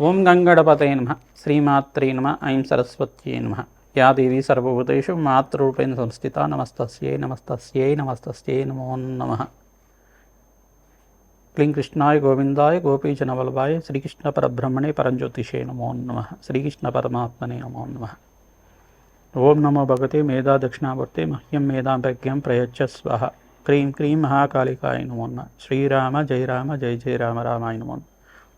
ఓం గంగడపతయ నమ. శ్రీమాత్రే నమ. ఐం సరస్వత్యే నమ. యా దేవి సర్వభూతేషు మాతృరూపేణ సంస్థిత నమస్తస్యై నమస్తస్యై నమస్తస్యై నమో నమ. క్లీం కృష్ణాయ గోవిందాయ గోపీజనవల్లభాయ శ్రీకృష్ణ పరబ్రహ్మణే పరంజ్యోతిషే నమో నమ. శ్రీకృష్ణ పరమాత్మనే నమో నమ. ఓం నమో భగవతే మేధా దక్షిణామూర్తి మహ్యం మేధాంపజ్ఞం ప్రయచ్చ స్వహ. క్రీం క్రీం మహాకాళికాయ నమో నమ. శ్రీరామ జయ రామ జయ జయ రామ రామాయ నమో.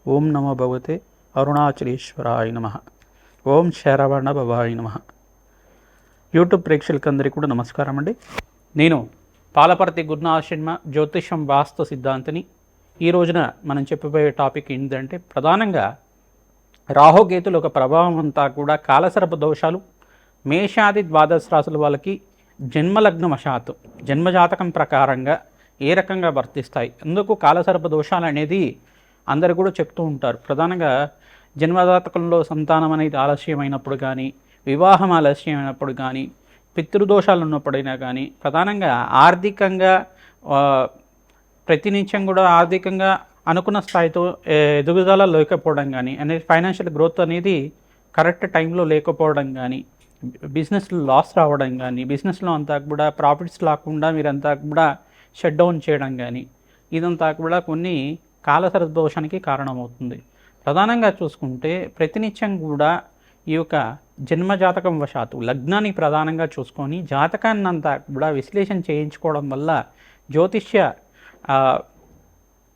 ఓం నమో భగవతే అరుణాచలేశ్వరాయ నమ. ఓం శరవణ భవాయ నమ. యూట్యూబ్ ప్రేక్షకులందరికీ కూడా నమస్కారం అండి. నేను పాలపర్తి గురునాశర్మ జ్యోతిషం వాస్తు సిద్ధాంతిని. ఈ రోజున మనం చెప్పబోయే టాపిక్ ఏంటంటే ప్రధానంగా రాహుకేతుల ఒక ప్రభావం అంతా కూడా కాలసర్ప దోషాలు మేషాది ద్వాదశ రాశుల వాళ్ళకి జన్మలగ్న వశాత్తు జన్మజాతకం ప్రకారంగా ఏ రకంగా వర్తిస్తాయి అందుకు కాలసర్ప దోషాలు అనేది అందరు కూడా చెప్తూ ఉంటారు. ప్రధానంగా జన్మదాతకంలో సంతానం అనేది ఆలస్యమైనప్పుడు కానీ వివాహం ఆలస్యమైనప్పుడు కానీ పితృదోషాలు ఉన్నప్పుడైనా కానీ ప్రధానంగా ఆర్థికంగా ప్రతినిత్యం కూడా ఆర్థికంగా అనుకున్న స్థాయితో ఎదుగుదల లేకపోవడం కానీ అనేది ఫైనాన్షియల్ గ్రోత్ అనేది కరెక్ట్ టైంలో లేకపోవడం కానీ బిజినెస్లో లాస్ రావడం కానీ బిజినెస్లో అంతా కూడా ప్రాఫిట్స్ రాకుండా మీరంతా కూడా షట్ డౌన్ చేయడం కానీ ఇదంతా కూడా కొన్ని కాలసర్దోషానికి కారణమవుతుంది. ప్రధానంగా చూసుకుంటే ప్రతినిత్యం కూడా ఈ యొక్క జన్మ జాతకం వశాత్తు లగ్నాన్ని ప్రధానంగా చూసుకొని జాతకాన్ని అంతా కూడా విశ్లేషణ చేయించుకోవడం వల్ల జ్యోతిష్య జ్యోతిష్యంలో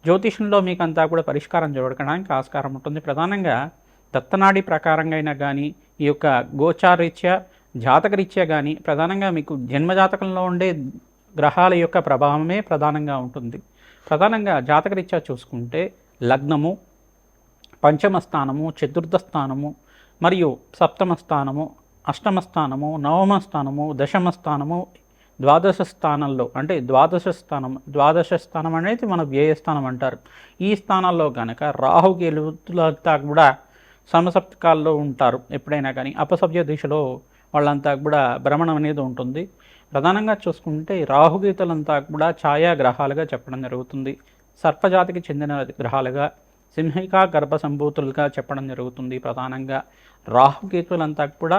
జ్యోతిషంలో మీకు అంతా కూడా పరిష్కారం జరగడానికి ఆస్కారం ఉంటుంది. ప్రధానంగా దత్తనాడి ప్రకారంగా అయినా కానీ ఈ యొక్క గోచారీత్యా జాతకరీత్యా కానీ ప్రధానంగా మీకు జన్మజాతకంలో ఉండే గ్రహాల యొక్క ప్రభావమే ప్రధానంగా ఉంటుంది. ప్రధానంగా జాతకరీత్యా చూసుకుంటే లగ్నము పంచమ స్థానము చతుర్థ స్థానము మరియు సప్తమ స్థానము అష్టమ స్థానము నవమ స్థానము దశమ స్థానము ద్వాదశ స్థానంలో అంటే ద్వాదశ స్థానం ద్వాదశ స్థానం అనేది మన వ్యయస్థానం అంటారు. ఈ స్థానాల్లో కనుక రాహు గెలుతులంతా కూడా సమసప్తకాల్లో ఉంటారు. ఎప్పుడైనా కానీ అపసభ్య దిశలో వాళ్ళంతా కూడా భ్రమణం అనేది ఉంటుంది. ప్రధానంగా చూసుకుంటే రాహుగీతలంతా కూడా ఛాయా గ్రహాలుగా చెప్పడం జరుగుతుంది. సర్పజాతికి చెందిన గ్రహాలుగా సింహిక గర్భ సంభూతులుగా చెప్పడం జరుగుతుంది ప్రధానంగా. రాహుకేతులంతా కూడా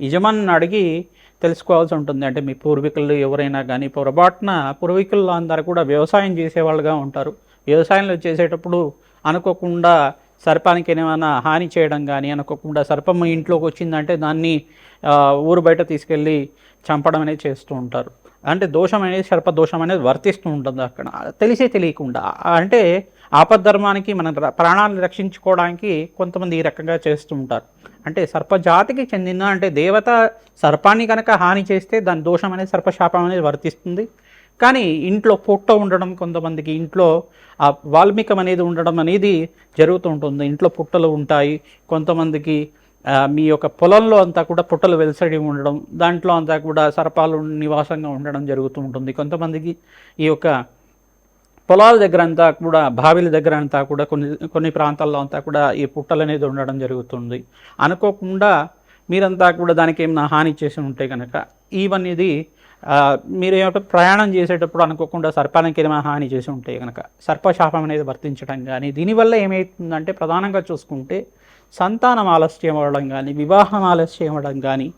యజమానిని అడిగి తెలుసుకోవాల్సి ఉంటుంది. అంటే మీ పూర్వీకులు ఎవరైనా కానీ పొరపాటున పూర్వీకులు అందరూ కూడా వ్యవసాయం చేసేవాళ్ళుగా ఉంటారు. వ్యవసాయంలో చేసేటప్పుడు అనుకోకుండా సర్పానికి ఏమైనా హాని చేయడం కానీ అనుకోకుండా సర్పం ఇంట్లోకి వచ్చిందంటే దాన్ని ఊరు బయట తీసుకెళ్ళి చంపడం అనేది చేస్తూ ఉంటారు. అంటే దోషం అనేది సర్ప దోషం అనేది వర్తిస్తూ ఉంటుంది అక్కడ. తెలిసే తెలియకుండా. అంటే ఆపద్ధర్మానికి మన ప్రాణాలను రక్షించుకోవడానికి కొంతమంది ఈ రకంగా చేస్తూ ఉంటారు. అంటే సర్పజాతికి చెందిన అంటే దేవత సర్పాన్ని కనుక హాని చేస్తే దాని దోషం అనేది సర్పశాపం అనేది వర్తిస్తుంది. కానీ ఇంట్లో పొట్ట ఉండడం కొంతమందికి ఇంట్లో ఆ వాల్మీకం అనేది ఉండడం అనేది జరుగుతూ ఉంటుంది. ఇంట్లో పుట్టలు ఉంటాయి. కొంతమందికి మీ యొక్క పొలంలో అంతా కూడా పుట్టలు వెలసడి ఉండడం దాంట్లో అంతా కూడా సర్పాలు నివాసంగా ఉండడం జరుగుతూ ఉంటుంది. కొంతమందికి ఈ యొక్క పొలాల దగ్గర అంతా కూడా బావిల దగ్గర అంతా కూడా కొన్ని కొన్ని ప్రాంతాల్లో అంతా కూడా ఈ పుట్టలు అనేది ఉండడం జరుగుతుంది. అనుకోకుండా మీరంతా కూడా దానికి ఏమైనా హాని చేసి ఉంటే కనుక ఇవన్నీ ఆ, మీరు ప్రయాణం చేసేటప్పుడు అనుకోకుండా సర్పానికి ఏమైనా హాని చేసి ఉంటే కనుక సర్పశాపం అనేది వర్తించడం కానీ దీనివల్ల ఏమవుతుందంటే ప్రధానంగా చూసుకుంటే సంతానం ఆలస్యం అవ్వడం కానీ వివాహం ఆలస్యం అవ్వడం కానీ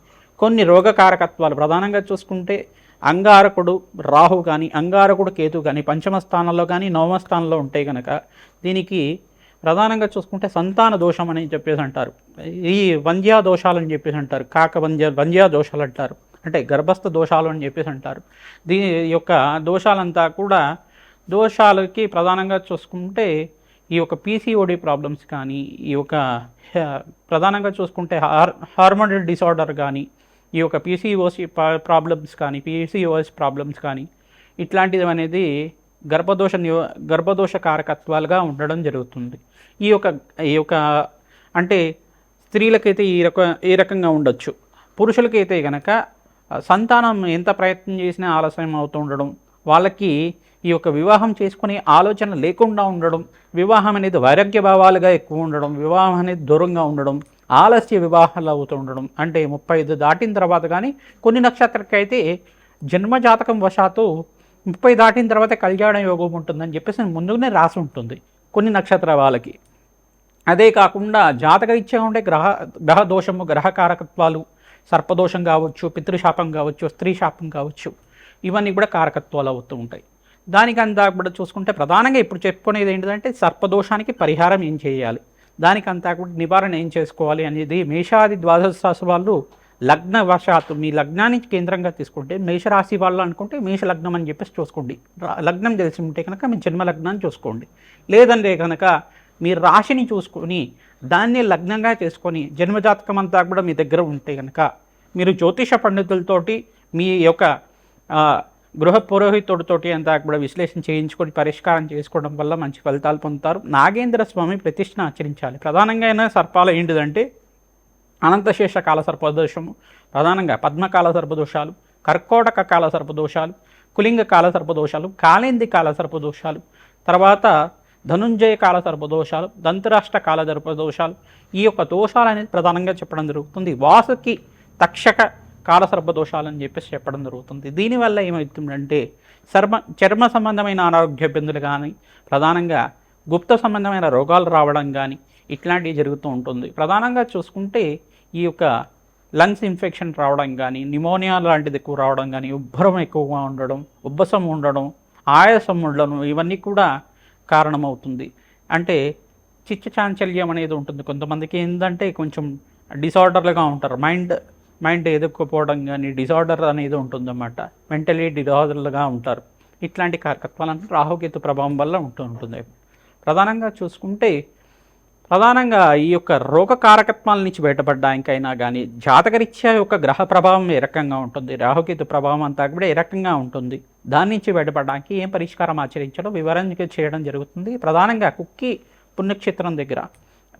కొన్ని రోగకారకత్వాలు ప్రధానంగా చూసుకుంటే అంగారకుడు రాహు కానీ అంగారకుడు కేతు కానీ పంచమ స్థానంలో కానీ నవమ స్థానంలో ఉంటే కనుక దీనికి ప్రధానంగా చూసుకుంటే సంతాన దోషం అని చెప్పేసి అంటారు. ఈ వంజ్యా దోషాలు అని చెప్పేసి అంటారు. కాక వంజ్య వంజ్యా దోషాలు అంటారు. అంటే గర్భస్థ దోషాలు అని చెప్పేసి అంటారు. దీని యొక్క దోషాలంతా కూడా దోషాలకి ప్రధానంగా చూసుకుంటే ఈ యొక్క పీసీఓడి ప్రాబ్లమ్స్ కానీ ఈ యొక్క ప్రధానంగా చూసుకుంటే హార్ హార్మోనల్ డిసార్డర్ కానీ ఈ యొక్క పీసీఓసి ప్రాబ్లమ్స్ కానీ పీసీఓఎస్ ప్రాబ్లమ్స్ కానీ ఇట్లాంటిది అనేది గర్భదోష నివ గర్భదోష కారకత్వాలుగా ఉండడం జరుగుతుంది. ఈ యొక్క ఈ యొక్క అంటే స్త్రీలకైతే ఈ రక ఈ రకంగా ఉండొచ్చు. పురుషులకైతే కనుక సంతానం ఎంత ప్రయత్నం చేసినా ఆలస్యం అవుతూ ఉండడం వాళ్ళకి ఈ యొక్క వివాహం చేసుకునే ఆలోచన లేకుండా ఉండడం వివాహం అనేది వైరాగ్య భావాలుగా ఎక్కువ ఉండడం వివాహం అనేది దూరంగా ఉండడం ఆలస్య వివాహాలు అవుతూ ఉండడం అంటే ముప్పై ఐదు దాటిన తర్వాత కానీ కొన్ని నక్షత్రకైతే జన్మజాతకం వశాత్తు ముప్పై దాటిన తర్వాత కళ్యాణ యోగం ఉంటుందని చెప్పేసి ముందుగానే రాసి ఉంటుంది కొన్ని నక్షత్ర వాళ్ళకి. అదే కాకుండా జాతక ఇచ్చే ఉండే గ్రహ గ్రహ దోషము గ్రహ కారకత్వాలు సర్పదోషం కావచ్చు పితృశాపం కావచ్చు స్త్రీ శాపం కావచ్చు ఇవన్నీ కూడా కారకత్వాలు అవుతూ ఉంటాయి. దానికంతా కూడా చూసుకుంటే ప్రధానంగా ఇప్పుడు చెప్పుకునేది ఏంటంటే సర్పదోషానికి పరిహారం ఏం చేయాలి? దానికంతా కూడా నివారణ ఏం చేసుకోవాలి అనేది మేషాది ద్వాదశ రాశి వాళ్ళు లగ్న వశాత్తు మీ లగ్నాన్ని కేంద్రంగా తీసుకుంటే మేషరాశి వాళ్ళు అనుకుంటే మేష లగ్నం అని చెప్పేసి చూసుకోండి. లగ్నం తెలిసి ఉంటే కనుక మీ జన్మ లగ్నాన్ని చూసుకోండి. లేదంటే కనుక మీ రాశిని చూసుకొని దాన్ని లగ్నంగా చేసుకొని జన్మజాతకం అంతా కూడా మీ దగ్గర ఉంటే కనుక మీరు జ్యోతిష పండితులతోటి మీ యొక్క గృహ పురోహితుడితోటి అంతా కూడా విశ్లేషణ చేయించుకొని పరిష్కారం చేసుకోవడం వల్ల మంచి ఫలితాలు పొందుతారు. నాగేంద్ర స్వామి ప్రతిష్ఠను ఆచరించాలి. ప్రధానంగా అయినా సర్పాలు ఏంటిదంటే అనంతశేష కాల సర్పదోషము ప్రధానంగా పద్మకాల సర్పదోషాలు కర్కోటక కాల సర్పదోషాలు కులింగ కాల సర్పదోషాలు కాళేంది కాల సర్పదోషాలు తర్వాత ధనుంజయ కాల సర్పదోషాలు దంతరాష్ట్ర కాల సర్పదోషాలు ఈ యొక్క దోషాలు అనేది ప్రధానంగా చెప్పడం జరుగుతుంది. వాసుకి తక్షక కాల దోషాలని చెప్పేసి చెప్పడం జరుగుతుంది. దీనివల్ల ఏమవుతుందంటే చర్మ చర్మ సంబంధమైన అనారోగ్య ఇబ్బందులు కానీ ప్రధానంగా గుప్త సంబంధమైన రోగాలు రావడం కానీ ఇట్లాంటివి జరుగుతూ ఉంటుంది. ప్రధానంగా చూసుకుంటే ఈ యొక్క లంగ్స్ ఇన్ఫెక్షన్ రావడం కానీ నిమోనియా లాంటిది ఎక్కువ రావడం కానీ ఉబ్బరం ఎక్కువగా ఉండడం ఉబ్బసం ఉండడం ఆయాసం ఉండడం ఇవన్నీ కూడా కారణమవుతుంది. అంటే చిచ్చ చాంచల్యం అనేది ఉంటుంది. కొంతమందికి ఏంటంటే కొంచెం డిసార్డర్లుగా ఉంటారు. మైండ్ మైండ్ ఎదుర్కోపోవడం కానీ డిజార్డర్ అనేది ఉంటుందన్నమాట. మెంటలీ డిజార్డర్లుగా ఉంటారు. ఇట్లాంటి కారకత్వాలను రాహుకేతు ప్రభావం వల్ల ఉంటూ ఉంటుంది. ప్రధానంగా చూసుకుంటే ప్రధానంగా ఈ యొక్క రోగ కారకత్వాల నుంచి బయటపడడానికైనా కానీ జాతకరీత్యా యొక్క గ్రహ ప్రభావం ఏ రకంగా ఉంటుంది రాహుకేతు ప్రభావం అంతా కూడా ఏ రకంగా ఉంటుంది దాని నుంచి బయటపడడానికి ఏం పరిష్కారం ఆచరించడం వివరంగా చేయడం జరుగుతుంది. ప్రధానంగా కుక్కి పుణ్యక్షేత్రం దగ్గర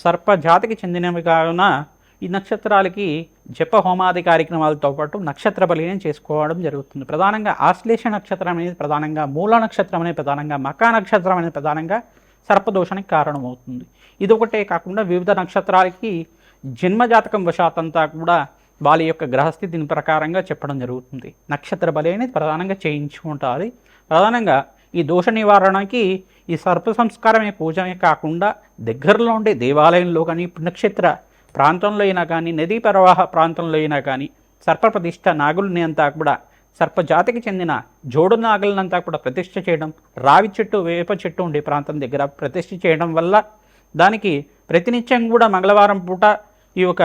సర్పజాతికి చెందినవి కావున ఈ నక్షత్రాలకి జప హోమాది కార్యక్రమాలతో పాటు నక్షత్ర బలిని చేసుకోవడం జరుగుతుంది. ప్రధానంగా ఆశ్లేష నక్షత్రం అనేది ప్రధానంగా మూల నక్షత్రం అనేది ప్రధానంగా మకా నక్షత్రం అనేది ప్రధానంగా సర్పదోషానికి కారణమవుతుంది. ఇదొకటే కాకుండా వివిధ నక్షత్రాలకి జన్మజాతకం వశాతంతా కూడా వాళ్ళ యొక్క గ్రహస్థితిని ప్రకారంగా చెప్పడం జరుగుతుంది. నక్షత్ర బలి అనేది ప్రధానంగా చేయించుకుంటారు. ప్రధానంగా ఈ దోష నివారణకి ఈ సర్ప సంస్కారమే పూజమే కాకుండా దగ్గరలో ఉండే దేవాలయంలో కానీ పుణ్యక్షేత్ర ప్రాంతంలో అయినా కానీ నదీ ప్రవాహ ప్రాంతంలో అయినా కానీ సర్ప ప్రతిష్ట నాగుల్ని అంతా కూడా సర్పజాతికి చెందిన జోడు నాగులనంతా కూడా ప్రతిష్ఠ చేయడం రావి చెట్టు వేప చెట్టు ఉండే ప్రాంతం దగ్గర ప్రతిష్ఠ చేయడం వల్ల దానికి ప్రతినిత్యం కూడా మంగళవారం పూట ఈ యొక్క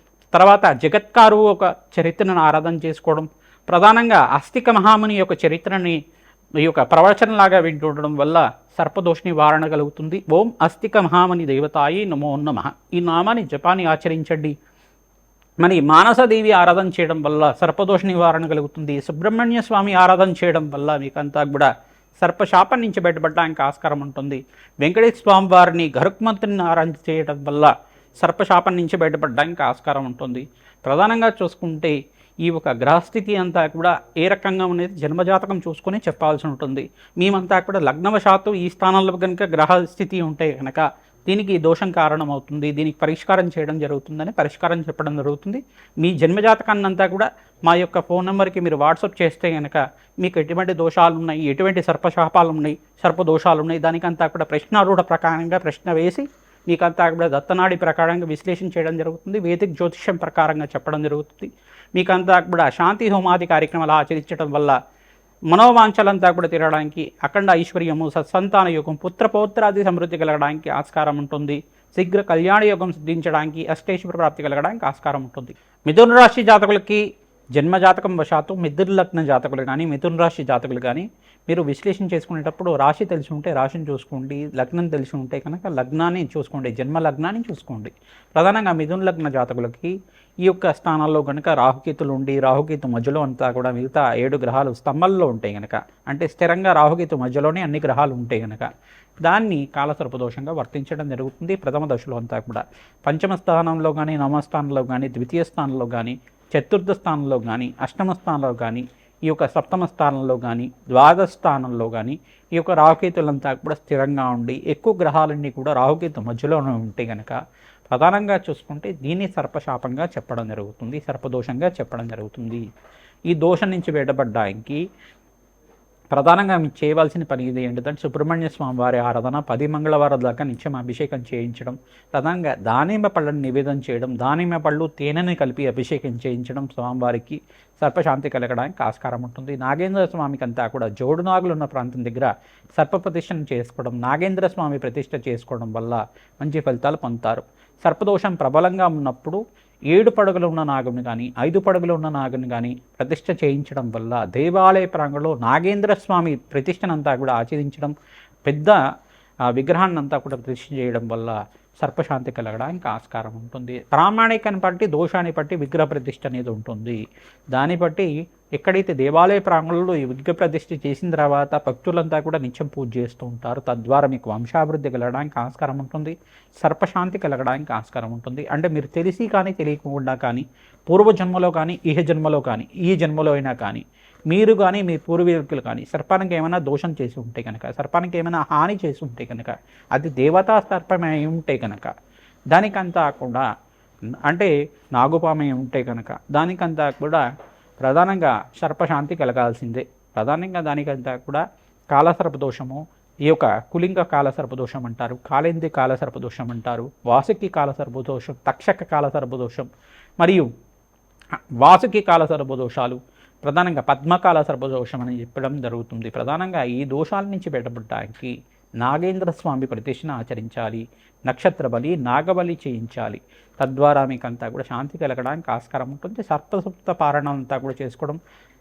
తర్వాత జగత్కారు ఒక చరిత్రను ఆరాధన చేసుకోవడం ప్రధానంగా అస్తిక మహాముని యొక్క చరిత్రని ఈ యొక్క ప్రవచనలాగా వింటుండడం వల్ల సర్పదోష నివారణ కలుగుతుంది. ఓం అస్థిక మహామని దేవతాయి నమో నమ. ఈ నామాన్ని జపాన్ని ఆచరించండి. మరి మానసదేవి ఆరాధన చేయడం వల్ల సర్పదోష నివారణ కలుగుతుంది. సుబ్రహ్మణ్య స్వామి ఆరాధన చేయడం వల్ల మీకంతా కూడా సర్పశాపం నుంచి బయటపడడానికి ఆస్కారం ఉంటుంది. వెంకటేశ్వర స్వామి వారిని గరుక్మంతుని ఆరాధన చేయడం వల్ల సర్పశాపం నుంచి బయటపడడానికి ఆస్కారం ఉంటుంది. ప్రధానంగా చూసుకుంటే ఈ ఒక గ్రహస్థితి అంతా కూడా ఏ రకంగా ఉన్నది? జన్మజాతకం చూసుకొని చెప్పాల్సి ఉంటుంది. మేమంతా కూడా లగ్నవశాత్తు ఈ స్థానంలో కనుక గ్రహస్థితి ఉంటే కనుక దీనికి దోషం కారణమవుతుంది. దీనికి పరిష్కారం చేయడం జరుగుతుందని పరిష్కారం చెప్పడం జరుగుతుంది. మీ జన్మజాతకాన్ని అంతా కూడా మా యొక్క ఫోన్ నెంబర్కి మీరు వాట్సాప్ చేస్తే కనుక మీకు ఎటువంటి దోషాలు ఉన్నాయి? ఎటువంటి సర్పశాపాలు ఉన్నాయి? సర్ప దోషాలు ఉన్నాయి? దానికంతా కూడా ప్రశ్నారూఢ ప్రకారంగా ప్రశ్న వేసి మీకంతా కూడా దత్తనాడి ప్రకారంగా విశ్లేషణ చేయడం జరుగుతుంది. వేదిక జ్యోతిష్యం ప్రకారంగా చెప్పడం జరుగుతుంది. మీకంతా కూడా శాంతి హోమాది కార్యక్రమాలు ఆచరించడం వల్ల మనోవాంఛలంతా కూడా తిరగడానికి అఖండ ఐశ్వర్యము సత్సంతాన యోగం పుత్రపౌత్రాది సమృద్ధి కలగడానికి ఆస్కారం ఉంటుంది. శీఘ్ర కళ్యాణ యోగం సిద్ధించడానికి అష్టేశ్వర ప్రాప్తి కలగడానికి ఆస్కారం ఉంటుంది. మిథున రాశి జాతకులకి జన్మ జాతకం వశాత్తు మిథున్ లగ్న జాతకులు కానీ మిథున రాశి జాతకులు కానీ మీరు విశ్లేషణ చేసుకునేటప్పుడు రాశి తెలిసి ఉంటే రాశిని చూసుకోండి లగ్నం తెలిసి ఉంటే కనుక లగ్నాన్ని చూసుకోండి జన్మ లగ్నాన్ని చూసుకోండి. ప్రధానంగా మిథున లగ్న జాతకులకి ఈ యొక్క స్థానాల్లో కనుక రాహుకేతులు ఉండి రాహుకేతు మధ్యలో అంతా కూడా మిగతా ఏడు గ్రహాలు స్తంభంలో ఉంటాయి కనుక అంటే స్థిరంగా రాహుకేతు మధ్యలోనే అన్ని గ్రహాలు ఉంటాయి కనుక దాన్ని కాలసర్పదోషంగా వర్తించడం జరుగుతుంది. ప్రథమ దశలో అంతా కూడా. పంచమ స్థానంలో కానీ నవమ స్థానంలో కానీ ద్వితీయ స్థానంలో కానీ చతుర్థ స్థానంలో కానీ అష్టమ స్థానంలో కానీ ఈ యొక్క సప్తమ స్థానంలో కానీ ద్వాదశ స్థానంలో కానీ ఈ యొక్క రాహుకేతులంతా కూడా స్థిరంగా ఉండి ఎక్కువ గ్రహాలన్నీ కూడా రాహుకేతు మధ్యలోనే ఉంటే కనుక ప్రధానంగా చూసుకుంటే దీన్ని సర్పశాపంగా చెప్పడం జరుగుతుంది సర్పదోషంగా చెప్పడం జరుగుతుంది. ఈ దోషం నుంచి బయటపడడానికి ప్రధానంగా మీరు చేయవలసిన పని ఇది ఏంటంటే సుబ్రహ్మణ్య స్వామి వారి ఆరాధన పది మంగళవారం దాకా నిత్యం అభిషేకం చేయించడం ప్రధానంగా దానిమ్మ పళ్ళను నివేదన చేయడం దానిమ్మ పళ్ళు తేనెని కలిపి అభిషేకం చేయించడం స్వామివారికి సర్పశాంతి కలగడానికి ఆస్కారం ఉంటుంది. నాగేంద్ర స్వామికి అంతా కూడా జోడు నాగులు ఉన్న ప్రాంతం దగ్గర సర్ప ప్రతిష్టను చేసుకోవడం నాగేంద్ర స్వామి ప్రతిష్ట చేసుకోవడం వల్ల మంచి ఫలితాలు పొందుతారు. సర్పదోషం ప్రబలంగా ఉన్నప్పుడు ఏడు పడగలు ఉన్న నాగుని కానీ ఐదు పడగలు ఉన్న నాగుని కానీ ప్రతిష్ట చేయించడం వల్ల దేవాలయ ప్రాంగంలో నాగేంద్ర స్వామి ప్రతిష్టనంతా కూడా ఆచరించడం పెద్ద విగ్రహాన్ని అంతా కూడా ప్రతిష్ఠ చేయడం వల్ల సర్పశాంతి కలగడానికి ఆస్కారం ఉంటుంది. ప్రామాణికాన్ని బట్టి దోషాన్ని బట్టి విగ్రహ ప్రతిష్ఠ అనేది ఉంటుంది. దాన్ని బట్టి ఎక్కడైతే దేవాలయ ప్రాంగణంలో ఈ విగ్రహ ప్రతిష్ఠ చేసిన తర్వాత భక్తులంతా కూడా నిత్యం పూజ చేస్తూ ఉంటారు. తద్వారా మీకు వంశాభివృద్ధి కలగడానికి ఆస్కారం ఉంటుంది. సర్పశాంతి కలగడానికి ఆస్కారం ఉంటుంది. అంటే మీరు తెలిసి కానీ తెలియకుండా కానీ పూర్వజన్మలో కానీ ఇహ జన్మలో కానీ ఈ జన్మలో అయినా కానీ మీరు కానీ మీ పూర్వీకులు కానీ సర్పానికి ఏమైనా దోషం చేసి ఉంటే కనుక సర్పానికి ఏమైనా హాని చేసి ఉంటే కనుక అది దేవతా సర్పమై ఉంటే కనుక దానికంతా కూడా అంటే నాగుపామై ఉంటే కనుక దానికంతా కూడా ప్రధానంగా సర్పశాంతి కలగాల్సిందే. ప్రధానంగా దానికంతా కూడా కాలసర్ప దోషము ఈ యొక్క కులింగ కాలసర్పదోషం అంటారు కాలేంది కాలసర్పదోషం అంటారు వాసుకి కాలసర్పదోషం తక్షక కాలసర్పదోషం మరియు వాసుకి కాలసర్పదోషాలు ప్రధానంగా పద్మకాల సర్పదోషం అని చెప్పడం జరుగుతుంది. ప్రధానంగా ఈ దోషాల నుంచి బయటపడటానికి నాగేంద్ర స్వామి ప్రతిష్ఠను ఆచరించాలి. నక్షత్ర బలి నాగబలి చేయించాలి. తద్వారా మీకంతా కూడా శాంతి కలగడానికి ఆస్కారం ఉంటుంది. సర్పసుప్త పారాయణం అంతా కూడా చేసుకోవడం.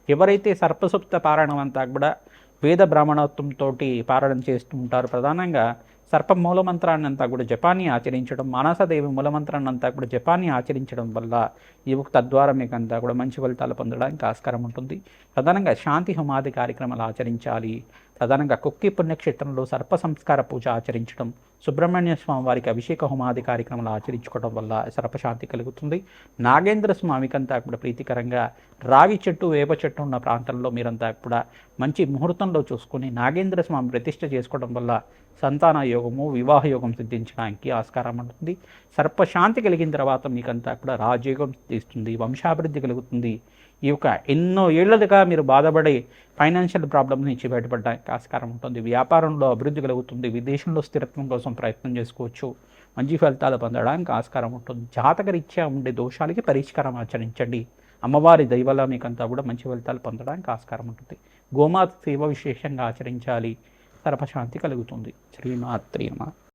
ఎవరైతే సర్పసుప్త పారాయణం అంతా కూడా వేద బ్రాహ్మణత్వంతో పారాయణం చేస్తూ ఉంటారు ప్రధానంగా సర్ప మూలమంత్రాన్ని అంతా కూడా జపాన్ని ఆచరించడం మానసదేవి మూలమంత్రాన్ని అంతా కూడా జపాన్ని ఆచరించడం వల్ల ఇవి తద్వారా మీకు అంతా కూడా మంచి ఫలితాలు పొందడానికి ఆస్కారం ఉంటుంది. ప్రధానంగా శాంతి హుమాది కార్యక్రమాలు ఆచరించాలి. ప్రధానంగా కుక్కి పుణ్యక్షేత్రంలో సర్ప సంస్కార పూజ ఆచరించడం సుబ్రహ్మణ్య స్వామి వారికి అభిషేక హోమాది కార్యక్రమాలు ఆచరించుకోవడం వల్ల సర్పశాంతి కలుగుతుంది. నాగేంద్ర స్వామికంతా కూడా ప్రీతికరంగా రావి చెట్టు వేప చెట్టు ఉన్న ప్రాంతంలో మీరంతా కూడా మంచి ముహూర్తంలో చూసుకొని నాగేంద్ర స్వామి ప్రతిష్ఠ చేసుకోవడం వల్ల సంతాన యోగము వివాహ యోగం సిద్ధించడానికి ఆస్కారం ఉంటుంది. సర్పశాంతి కలిగిన తర్వాత మీకంతా కూడా రాజయోగం సిద్ధిస్తుంది వంశాభివృద్ధి కలుగుతుంది. ఈ యొక్క ఎన్నో ఏళ్ళదిగా మీరు బాధపడే ఫైనాన్షియల్ ప్రాబ్లమ్స్ నుంచి బయటపడడానికి ఆస్కారం ఉంటుంది. వ్యాపారంలో అభివృద్ధి కలుగుతుంది. విదేశంలో స్థిరత్వం కోసం ప్రయత్నం చేసుకోవచ్చు. మంచి ఫలితాలు పొందడానికి ఆస్కారం ఉంటుంది. జాతకరీత్యా ఉండే దోషాలకి పరిష్కారం ఆచరించండి. అమ్మవారి దైవల మీకంతా కూడా మంచి ఫలితాలు పొందడానికి ఆస్కారం ఉంటుంది. గోమాత సేవ విశేషంగా ఆచరించాలి. సర్పశాంతి కలుగుతుంది. శ్రీమాత్రి